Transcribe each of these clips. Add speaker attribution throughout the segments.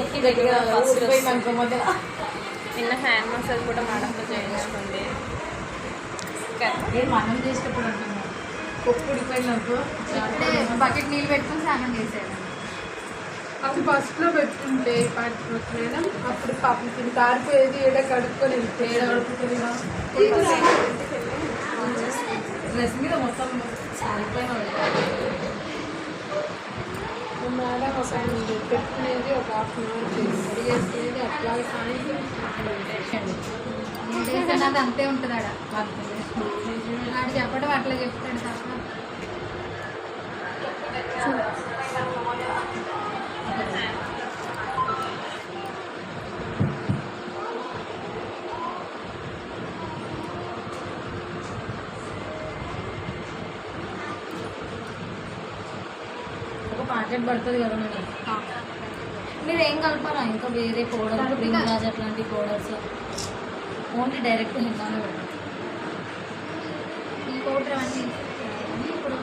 Speaker 1: ఎక్కి దగ్గర
Speaker 2: ఫస్ట్
Speaker 1: ఊరిపోయి మనకు మొదల
Speaker 2: నిన్న హ్యాండ్ మసాజ్ కూడా మేడంతో చేయించుకుంది.
Speaker 1: ఏం మనం చేసేటప్పుడు అంటున్నాం కొప్పు ఉడిపోయినప్పుడు
Speaker 3: అంటే బకెట్ నీళ్ళు పెట్టుకుని స్నానం చేసేది.
Speaker 4: అది ఫస్ట్లో పెట్టుకుంటే మేడం. అప్పుడు పాపం తిని కారిపోయేది ఏడ కడుక్కొని వెళ్తే
Speaker 1: ఏడ కడుపుతుంది డ్రెస్ మీద
Speaker 4: మేడం ఒక పెట్టుకునేది ఒక హాఫ్ అన్ అవర్ రెడీ చేసుకునేది అట్లాగే సాయంత్రం
Speaker 3: ఏ అన్నది అంతే ఉంటుంది ఆడ. ఆడు చెప్పడం అట్లా చెప్తాడు తప్ప.
Speaker 1: ఒక పడుతుంది కదా మేడం మీరు ఏం కలపాలా? ఇంకా వేరే పౌడర్
Speaker 3: కలుపుతా.
Speaker 1: బ్రింగ్ రాజ్ అట్లాంటి పౌడర్స్ ఓన్లీ డైరెక్ట్ పెడతాం
Speaker 3: ఈ పౌడర్ అవన్నీ ఇప్పుడు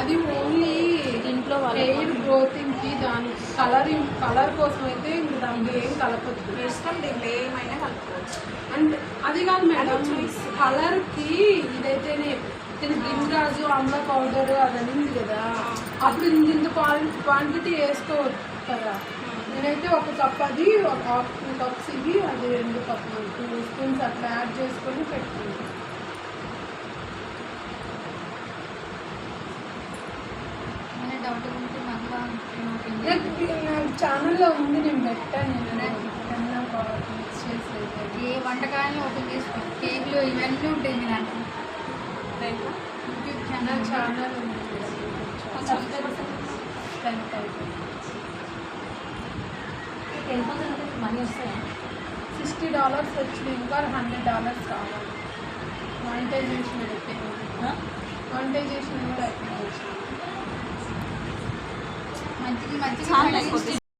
Speaker 4: అది ఓన్లీ
Speaker 2: ఇంట్లో
Speaker 4: హెయిర్ గ్రోతింగ్కి దాని కలరింగ్ కలర్ కోసం అయితే ఇంక దాంట్లో ఏం కలపద్దు.
Speaker 2: ఇష్టం దీంట్లో ఏమైనా కలుపుకోవచ్చు
Speaker 4: అంటే అది కాదు మేడం కలర్కి ఇదైతేనే దీని గిరిరాజు అమ్మ పౌడర్ అది ఉంది కదా. అప్పుడు ఇంత ఇంత క్వాంటిటీ వేసుకోవచ్చు కదా. నేనైతే ఒక కప్ అది ఒక హాఫ్ టూ కప్స్ ఇవి అది రెండు కప్పు టూ స్పూన్స్ అట్లా యాడ్ చేసుకొని పెట్టుకుంటాను.
Speaker 3: నాకు
Speaker 4: ఛానల్లో ఉంది నేను పెట్టాను నేను మిక్స్ చేసేది.
Speaker 3: ఏ వంటకాలను ఓపెన్ చేసుకో కేకులు ఇవన్నీ ఉంటాయి దాంట్లో.
Speaker 2: దేంట్లో?
Speaker 3: యూట్యూబ్
Speaker 4: నా
Speaker 3: ఛానల్
Speaker 4: ఛానల్ ఉంది. టెన్త్ అయిపోయింది.
Speaker 1: టెన్ పర్సెంట్ మనీ వస్తాయా?
Speaker 4: సిక్స్టీ డాలర్స్ వచ్చింది ఇంకా హండ్రెడ్ డాలర్స్ కావాలి. మానిటైజేషన్ అయిపోయింది. మానిటైజేషన్ కూడా అయిపోయింది.
Speaker 3: మంచిది
Speaker 2: అయిపోతుంది.